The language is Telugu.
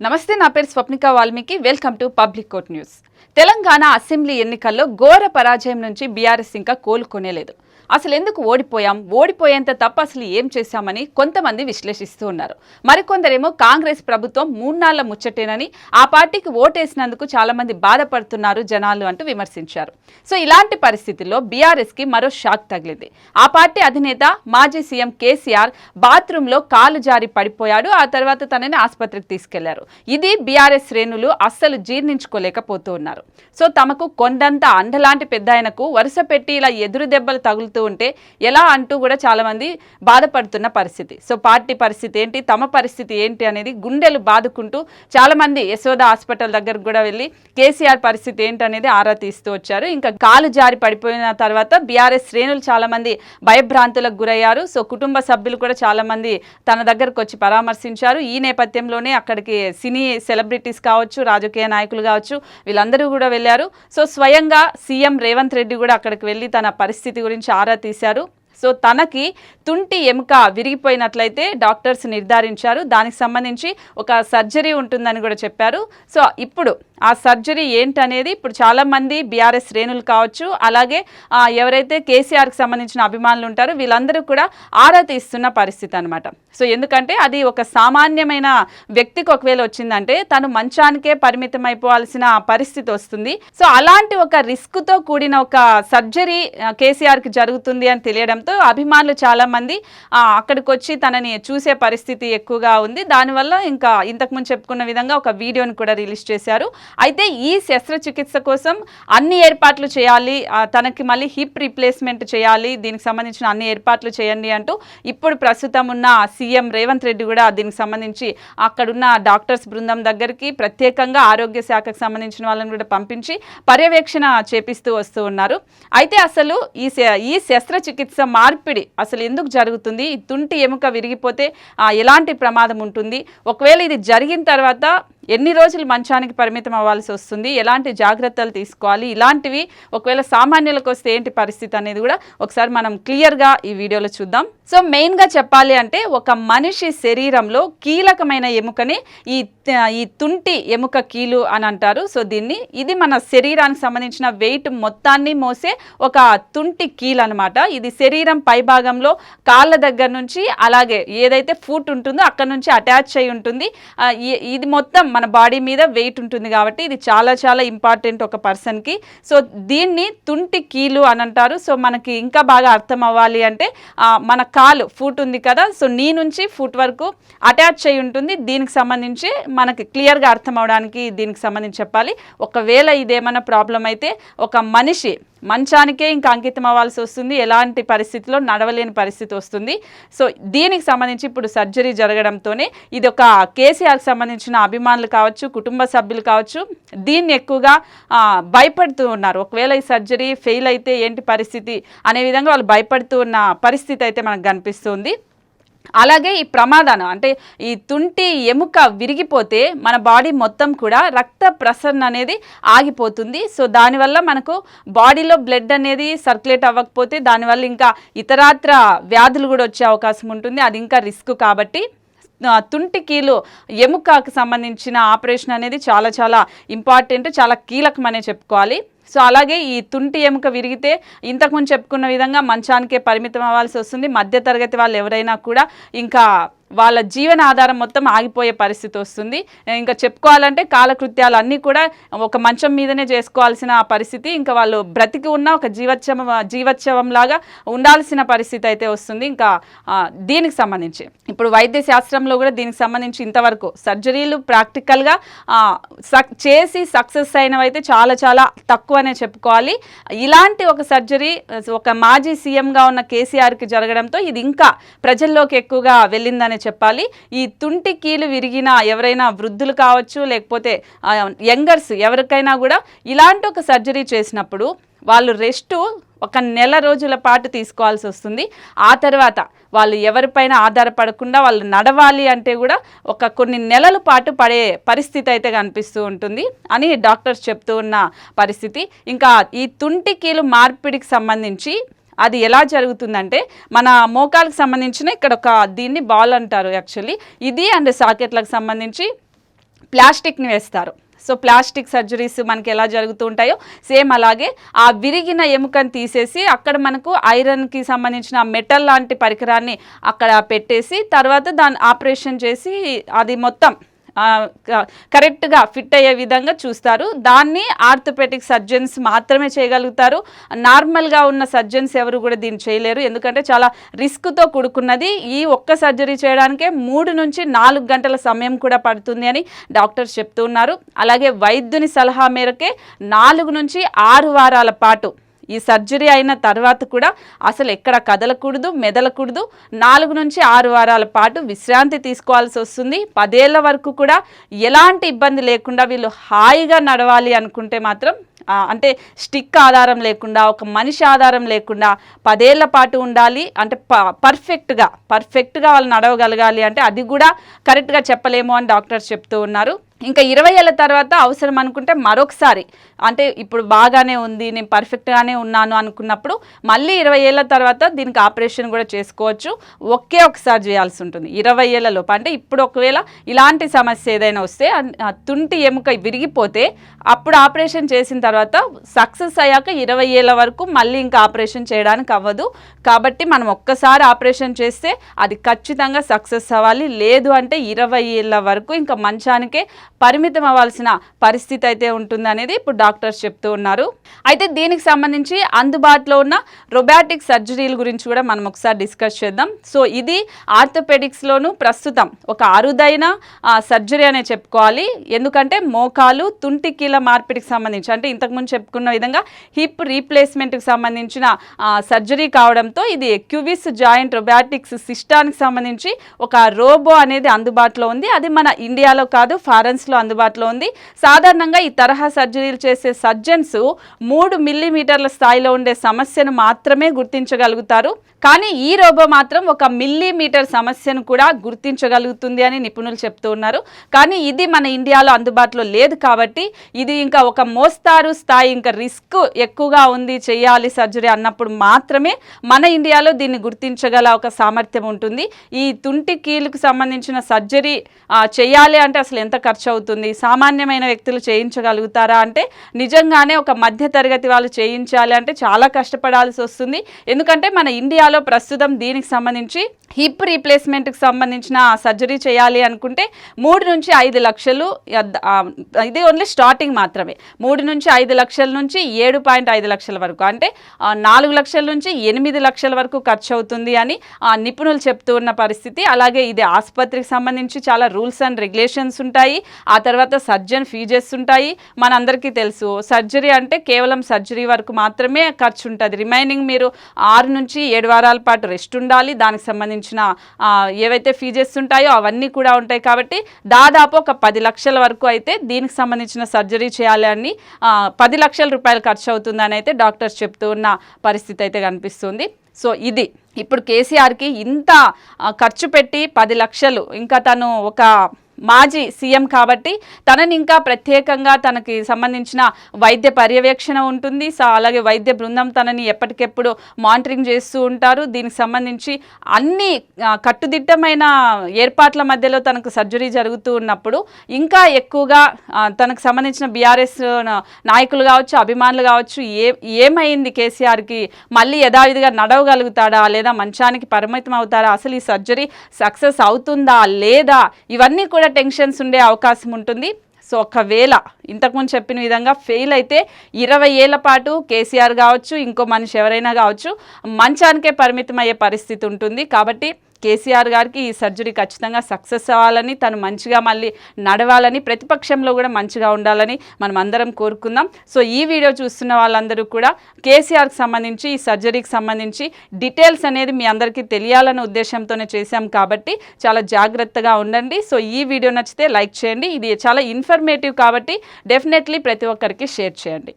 నమస్తే నా పేరు Swapnika Valmiki. Welcome to public court news. Telangana assembly ఎన్నికల్లో ఘోర పరాజయం నుంచి బీఆర్ఎస్ ఇంకా కోలుకొనేలేదు. అసలు ఎందుకు ఓడిపోయాం? ఓడిపోయేంత తప్ప అసలు ఏం చేశామని కొంతమంది విశ్లేషిస్తూ ఉన్నారు. మరికొందరేమో కాంగ్రెస్ ప్రభుత్వం మూన్నాళ్ళ ముచ్చటేనని ఆ పార్టీకి ఓటేసినందుకు చాలా మంది బాధపడుతున్నారు జనాలు అంటూ విమర్శించారు. సో ఇలాంటి పరిస్థితుల్లో బీఆర్ఎస్కి మరో షాక్ తగిలింది. ఆ పార్టీ అధినేత మాజీ సీఎం కేసీఆర్ బాత్రూంలో కాలు జారి పడిపోయాడు. ఆ తర్వాత తనని ఆసుపత్రికి తీసుకెళ్ళారు. ఇది బీఆర్ఎస్ శ్రేణులు అస్సలు జీర్ణించుకోలేకపోతూ ఉన్నారు. సో తమకు కొండంత అండలాంటి పెద్ద ఆయనకు వరుస పెట్టి ఇలా ఎదురు దెబ్బలు తగులుతూ ఉంటే ఎలా అంటూ కూడా చాలా మంది బాధపడుతున్న పరిస్థితి. సో పార్టీ పరిస్థితి ఏంటి? తమ పరిస్థితి ఏంటి అనేది గుండెలు బాదుకుంటూ చాలా మంది యశోద హాస్పిటల్ దగ్గరకు కూడా వెళ్ళి కేసీఆర్ పరిస్థితి ఏంటి అనేది ఆరా తీస్తూ వచ్చారు. ఇంకా కాలు జారి పడిపోయిన తర్వాత బీఆర్ఎస్ శ్రేణులు చాలా మంది భయభ్రాంతులకు గురయ్యారు. సో కుటుంబ సభ్యులు కూడా చాలా మంది తన దగ్గరకు వచ్చి పరామర్శించారు. ఈ నేపథ్యంలోనే అక్కడికి సినీ సెలబ్రిటీస్ కావచ్చు రాజకీయ నాయకులు కావచ్చు వీళ్ళందరూ కూడా వెళ్ళారు. సో స్వయంగా సీఎం రేవంత్ రెడ్డి కూడా అక్కడికి వెళ్ళి తన పరిస్థితి గురించి ఆరా తీశారు. సో తనకి తుంటి ఎముక విరిగిపోయినట్లయితే డాక్టర్స్ నిర్ధారించారు. దానికి సంబంధించి ఒక సర్జరీ ఉంటుందని కూడా చెప్పారు. సో ఇప్పుడు ఆ సర్జరీ ఏంటనేది ఇప్పుడు చాలామంది బీఆర్ఎస్ శ్రేణులు కావచ్చు అలాగే ఎవరైతే కేసీఆర్కి సంబంధించిన అభిమానులు ఉంటారో వీళ్ళందరూ కూడా ఆరా తీస్తున్న పరిస్థితి అనమాట సో ఎందుకంటే అది ఒక సామాన్యమైన వ్యక్తికి ఒకవేళ వచ్చిందంటే తను మంచానికే పరిమితం అయిపోవాల్సిన పరిస్థితి వస్తుంది. సో అలాంటి ఒక రిస్క్తో కూడిన ఒక సర్జరీ కేసీఆర్కి జరుగుతుంది అని తెలియడంతో అభిమానులు చాలామంది అక్కడికి వచ్చి తనని చూసే పరిస్థితి ఎక్కువగా ఉంది. దానివల్ల ఇంకా ఇంతకుముందు చెప్పుకున్న విధంగా ఒక వీడియోని కూడా రిలీజ్ చేశారు. అయితే ఈ శస్త్రచికిత్స కోసం అన్ని ఏర్పాట్లు చేయాలి తనకి మళ్ళీ హిప్ రీప్లేస్మెంట్ చేయాలి దీనికి సంబంధించిన అన్ని ఏర్పాట్లు చేయండి అంటూ ఇప్పుడు ప్రస్తుతం ఉన్న సీఎం రేవంత్ రెడ్డి కూడా దీనికి సంబంధించి అక్కడున్న డాక్టర్స్ బృందం దగ్గరికి ప్రత్యేకంగా ఆరోగ్య శాఖకు సంబంధించిన వాళ్ళని కూడా పంపించి పర్యవేక్షణ చేపిస్తూ వస్తూ ఉన్నారు. అయితే అసలు ఈ శ- ఈ శస్త్రచికిత్స మార్పిడి అసలు ఎందుకు జరుగుతుంది? తుంటి ఎముక విరిగిపోతే ఎలాంటి ప్రమాదం ఉంటుంది? ఒకవేళ ఇది జరిగిన తర్వాత ఎన్ని రోజులు మంచానికి పరిమితం అవ్వాల్సి వస్తుంది? ఎలాంటి జాగ్రత్తలు తీసుకోవాలి? ఇలాంటివి ఒకవేళ సామాన్యులకు వస్తే ఏంటి పరిస్థితి అనేది కూడా ఒకసారి మనం క్లియర్గా ఈ వీడియోలో చూద్దాం. సో మెయిన్గా చెప్పాలి అంటే ఒక మనిషి శరీరంలో కీలకమైన ఎముకని ఈ ఈ తుంటి ఎముక కీలు అని అంటారు. సో దీన్ని ఇది మన శరీరానికి సంబంధించిన వెయిట్ మొత్తాన్ని మోసే ఒక తుంటి కీలు అనమాట ఇది శరీరం పైభాగంలో కాళ్ళ దగ్గర నుంచి అలాగే ఏదైతే ఫుట్ ఉంటుందో అక్కడ నుంచి అటాచ్ అయి ఉంటుంది. ఇది మొత్తం మన బాడీ మీద వెయిట్ ఉంటుంది కాబట్టి ఇది చాలా చాలా ఇంపార్టెంట్ ఒక పర్సన్కి సో దీన్ని తుంటి కీలు అని అంటారు. సో మనకి ఇంకా బాగా అర్థం అవ్వాలి అంటే మన కాలు ఫుట్ ఉంది కదా. సో నీ నుంచి ఫుట్ వరకు అటాచ్ అయి ఉంటుంది. దీనికి సంబంధించి మనకి క్లియర్గా అర్థం అవడానికి దీనికి సంబంధించి చెప్పాలి. ఒకవేళ ఇదేమైనా ప్రాబ్లం అయితే ఒక మనిషి మంచానికే ఇంకా అంకితం అవ్వాల్సి వస్తుంది. ఎలాంటి పరిస్థితిలో నడవలేని పరిస్థితి వస్తుంది. సో దీనికి సంబంధించి ఇప్పుడు సర్జరీ జరగడంతోనే ఇది ఒక కేసీఆర్కి సంబంధించిన అభిమానులు కావచ్చు కుటుంబ సభ్యులు కావచ్చు దీన్ని ఎక్కువగా భయపడుతూ ఉన్నారు. ఒకవేళ ఈ సర్జరీ ఫెయిల్ అయితే ఏంటి పరిస్థితి అనే విధంగా వాళ్ళు భయపడుతూ ఉన్న పరిస్థితి అయితే మనకు కనిపిస్తుంది. అలాగే ఈ ప్రమాదాన అంటే ఈ తుంటి ఎముక విరిగిపోతే మన బాడీ మొత్తం కూడా రక్త ప్రసరణ అనేది ఆగిపోతుంది. సో దానివల్ల మనకు బాడీలో బ్లడ్ అనేది సర్క్యులేట్ అవ్వకపోతే దానివల్ల ఇంకా ఇతరాత్ర వ్యాధులు కూడా వచ్చే అవకాశం ఉంటుంది. అది ఇంకా రిస్క్ కాబట్టి తుంటి కీలు ఎముకకు సంబంధించిన ఆపరేషన్ అనేది చాలా చాలా ఇంపార్టెంట్ చాలా కీలకమనే చెప్పుకోవాలి. సో అలాగే ఈ తుంటి ఎముక విరిగితే ఇంతకుముందు చెప్పుకున్న విధంగా మంచానికే పరిమితం అవ్వాల్సి వస్తుంది. మధ్యతరగతి వాళ్ళు ఎవరైనా కూడా ఇంకా వాళ్ళ జీవన ఆధారం మొత్తం ఆగిపోయే పరిస్థితి వస్తుంది. ఇంకా చెప్పుకోవాలంటే కాలకృత్యాలు అన్నీ కూడా ఒక మంచం మీదనే చేసుకోవాల్సిన పరిస్థితి. ఇంకా వాళ్ళు బ్రతికి ఉన్న ఒక జీవోత్సవం జీవోత్సవం లాగా ఉండాల్సిన పరిస్థితి అయితే వస్తుంది. ఇంకా దీనికి సంబంధించి. ఇప్పుడు వైద్య శాస్త్రంలో కూడా దీనికి సంబంధించి ఇంతవరకు సర్జరీలు ప్రాక్టికల్గా సక్ చేసి సక్సెస్ అయినవి అయితే చాలా చాలా తక్కువనే చెప్పుకోవాలి. ఇలాంటి ఒక సర్జరీ ఒక మాజీ సీఎంగా ఉన్న కేసీఆర్కి జరగడంతో ఇది ఇంకా ప్రజల్లోకి ఎక్కువగా వెళ్ళిందనే చెప్పాలి. ఈ తుంటి కీలు విరిగిన ఎవరైనా వృద్ధులు కావచ్చు లేకపోతే యంగర్స్ ఎవరికైనా కూడా ఇలాంటి ఒక సర్జరీ చేసినప్పుడు వాళ్ళు రెస్ట్ ఒక నెల రోజుల పాటు తీసుకోవాల్సి వస్తుంది. ఆ తర్వాత వాళ్ళు ఎవరిపైన ఆధారపడకుండా వాళ్ళు నడవాలి అంటే కూడా ఒక కొన్ని నెలల పాటు పడే పరిస్థితి అయితే కనిపిస్తూ ఉంటుంది అని డాక్టర్స్ చెప్తూ ఉన్న పరిస్థితి. ఇంకా ఈ తుంటి కీలు మార్పిడికి సంబంధించి అది ఎలా జరుగుతుందంటే మన మోకాలకు సంబంధించిన ఇక్కడ ఒక దీన్ని బాల్ అంటారు యాక్చువల్లీ. ఇది అండ్ సాకెట్లకు సంబంధించి ప్లాస్టిక్ని వేస్తారు. సో ప్లాస్టిక్ సర్జరీస్ మనకి ఎలా జరుగుతూ ఉంటాయో సేమ్ అలాగే ఆ విరిగిన ఎముకను తీసేసి అక్కడ మనకు ఐరన్కి సంబంధించిన మెటల్ లాంటి పరికరాన్ని అక్కడ పెట్టేసి తర్వాత దాన్ని ఆపరేషన్ చేసి అది మొత్తం కరెక్ట్గా ఫిట్ అయ్యే విధంగా చూస్తారు. దాన్ని ఆర్థోపెటిక్ సర్జన్స్ మాత్రమే చేయగలుగుతారు. నార్మల్గా ఉన్న సర్జన్స్ ఎవరు కూడా దీన్ని చేయలేరు. ఎందుకంటే చాలా రిస్క్తో కూడుకున్నది. ఈ ఒక్క సర్జరీ చేయడానికే మూడు నుంచి నాలుగు గంటల సమయం కూడా పడుతుంది అని డాక్టర్స్ చెప్తూ ఉన్నారు అలాగే వైద్యుని సలహా మేరకే నాలుగు నుంచి ఆరు వారాల పాటు ఈ సర్జరీ అయిన తర్వాత కూడా అసలు ఎక్కడ కదలకూడదు మెదలకూడదు. నాలుగు నుంచి ఆరు వారాల పాటు విశ్రాంతి తీసుకోవాల్సి వస్తుంది. పదేళ్ళ వరకు కూడా ఎలాంటి ఇబ్బంది లేకుండా వీళ్ళు హాయిగా నడవాలి అనుకుంటే మాత్రం అంటే స్టిక్ ఆధారం లేకుండా ఒక మనిషి ఆధారం లేకుండా పదేళ్ళ పాటు ఉండాలి. అంటే ప పర్ఫెక్ట్గా పర్ఫెక్ట్గా వాళ్ళు నడవగలగాలి అంటే అది కూడా కరెక్ట్గా చెప్పలేము అని డాక్టర్స్ చెప్తూ ఉన్నారు. ఇంకా ఇరవై ఏళ్ళ తర్వాత అవసరం అనుకుంటే మరొకసారి. అంటే ఇప్పుడు బాగానే ఉంది నేను పర్ఫెక్ట్గానే ఉన్నాను అనుకున్నప్పుడు మళ్ళీ ఇరవై ఏళ్ళ తర్వాత దీనికి ఆపరేషన్ కూడా చేసుకోవచ్చు. ఒకే ఒకసారి చేయాల్సి ఉంటుంది. ఇరవై ఏళ్ళ లోపు. అంటే ఇప్పుడు ఒకవేళ ఇలాంటి సమస్య ఏదైనా వస్తే తుంటి ఎముక విరిగిపోతే అప్పుడు ఆపరేషన్ చేసిన తర్వాత సక్సెస్ అయ్యాక ఇరవై ఏళ్ళ వరకు మళ్ళీ ఇంకా ఆపరేషన్ చేయడానికి అవ్వదు. కాబట్టి మనం ఒక్కసారి ఆపరేషన్ చేస్తే అది ఖచ్చితంగా సక్సెస్ అవ్వాలి. లేదు అంటే ఇరవై ఏళ్ళ వరకు ఇంకా మంచానికే పరిమితం అవ్వాల్సిన పరిస్థితి అయితే ఉంటుంది అనేది ఇప్పుడు డాక్టర్స్ చెప్తూ ఉన్నారు. అయితే దీనికి సంబంధించి అందుబాటులో ఉన్న రొబాటిక్ సర్జరీల గురించి కూడా మనం ఒకసారి డిస్కస్ చేద్దాం. సో ఇది ఆర్థోపెడిక్స్లోను ప్రస్తుతం ఒక అరుదైన సర్జరీ అనే చెప్పుకోవాలి. ఎందుకంటే మోకాలు తుంటి కీల మార్పిడికి సంబంధించి అంటే ఇంతకుముందు చెప్పుకున్న విధంగా హిప్ రీప్లేస్మెంట్కి సంబంధించిన సర్జరీ కావడంతో ఇది క్యూవిస్ జాయింట్ రొబాటిక్స్ సిస్టానికి సంబంధించి ఒక రోబో అనేది అందుబాటులో ఉంది. అది మన ఇండియాలో కాదు ఫారెన్స్లో అందుబాటులో ఉంది. సాధారణంగా ఈ తరహా సర్జరీలు చేసే సర్జన్స్ మూడు మిల్లీమీటర్ల స్థాయిలో ఉండే సమస్యను మాత్రమే గుర్తించగలుగుతారు. కానీ ఈ రోబో మాత్రం ఒక మిల్లీమీటర్ సమస్యను కూడా గుర్తించగలుగుతుంది అని నిపుణులు చెప్తూ ఉన్నారు. కానీ ఇది మన ఇండియాలో అందుబాటులో లేదు కాబట్టి ఇది ఇంకా ఒక మోస్తారు స్థాయి ఇంకా రిస్క్ ఎక్కువగా ఉంది చేయాలి సర్జరీ అన్నప్పుడు మాత్రమే మన ఇండియాలో దీన్ని గుర్తించగల ఒక సామర్థ్యం ఉంటుంది. ఈ తుంటి కీలుకు సంబంధించిన సర్జరీ చేయాలి అంటే అసలు ఎంత ఖర్చు అవుతుంది. సామాన్యమైన వ్యక్తులు చేయించగలుగుతారా అంటే నిజంగానే ఒక మధ్య తరగతి వాళ్ళు చేయించాలి అంటే చాలా కష్టపడాల్సి వస్తుంది. ఎందుకంటే మన ఇండియాలో ప్రస్తుతం దీనికి సంబంధించి హిప్ రీప్లేస్మెంట్కి సంబంధించిన సర్జరీ చేయాలి అనుకుంటే మూడు నుంచి ఐదు లక్షలు ఇది ఓన్లీ స్టార్టింగ్ మాత్రమే. మూడు నుంచి ఐదు లక్షల నుంచి ఏడు పాయింట్ ఐదు లక్షల వరకు. అంటే నాలుగు లక్షల నుంచి ఎనిమిది లక్షల వరకు ఖర్చు అవుతుంది అని ఆ, నిపుణులు చెప్తూ ఉన్న పరిస్థితి. అలాగే ఇది ఆసుపత్రికి సంబంధించి చాలా రూల్స్ అండ్ రెగ్యులేషన్స్ ఉంటాయి. ఆ తర్వాత సర్జన్ ఫీజెస్ ఉంటాయి మనందరికీ తెలుసు. సర్జరీ అంటే కేవలం సర్జరీ వరకు మాత్రమే ఖర్చు ఉంటుంది రిమైనింగ్ మీరు ఆరు నుంచి ఏడు వారాల పాటు రెస్ట్ ఉండాలి. దానికి సంబంధించిన ఏవైతే ఫీజెస్ ఉంటాయో అవన్నీ కూడా ఉంటాయి కాబట్టి దాదాపు ఒక పది లక్షల వరకు అయితే దీనికి సంబంధించిన సర్జరీ చేయాలి అని పది లక్షల రూపాయలు ఖర్చు అవుతుందని అయితే డాక్టర్స్ చెప్తూ ఉన్న పరిస్థితి అయితే కనిపిస్తుంది. సో ఇది. ఇప్పుడు కేసీఆర్కి ఇంత ఖర్చు పెట్టి పది లక్షలు. ఇంకా తను ఒక మాజీ సీఎం కాబట్టి తనని ఇంకా ప్రత్యేకంగా తనకి సంబంధించిన వైద్య పర్యవేక్షణ ఉంటుంది. సో అలాగే వైద్య బృందం తనని ఎప్పటికెప్పుడు మానిటరింగ్ చేస్తూ ఉంటారు. దీనికి సంబంధించి అన్ని కట్టుదిట్టమైన ఏర్పాట్ల మధ్యలో తనకు సర్జరీ జరుగుతూ ఉన్నప్పుడు ఇంకా ఎక్కువగా తనకు సంబంధించిన బీఆర్ఎస్ నాయకులు కావచ్చు అభిమానులు కావచ్చు ఏ ఏమైంది కేసీఆర్కి? మళ్ళీ యథావిధిగా నడవగలుగుతాడా? లేదా మంచానికి పరిమితం అవుతారా? అసలు ఈ సర్జరీ సక్సెస్ అవుతుందా? లేదా? ఇవన్నీ కూడా టెన్షన్స్ ఉండే అవకాశం ఉంటుంది. సో ఒకవేళ ఇంతకుముందు చెప్పిన విధంగా ఫెయిల్ అయితే ఇరవై ఏళ్ళ పాటు కేసీఆర్ కావచ్చు ఇంకో మనిషి ఎవరైనా కావచ్చు మంచానికే పరిమితం అయ్యే పరిస్థితి ఉంటుంది. కాబట్టి కేసీఆర్ గారికి ఈ సర్జరీ ఖచ్చితంగా సక్సెస్ అవ్వాలని తను మంచిగా మళ్ళీ నడవాలని ప్రతిపక్షంలో కూడా మంచిగా ఉండాలని మనం అందరం కోరుకుందాం. సో ఈ వీడియో చూస్తున్న వాళ్ళందరూ కూడా కేసీఆర్కి సంబంధించి ఈ సర్జరీకి సంబంధించి డీటెయిల్స్ అనేది మీ అందరికీ తెలియాలనే ఉద్దేశంతోనే చేశాం కాబట్టి చాలా జాగ్రత్తగా ఉండండి. సో ఈ వీడియో నచ్చితే లైక్ చేయండి. ఇది చాలా ఇన్ఫర్మేటివ్ కాబట్టి డెఫినెట్లీ ప్రతి ఒక్కరికి షేర్ చేయండి.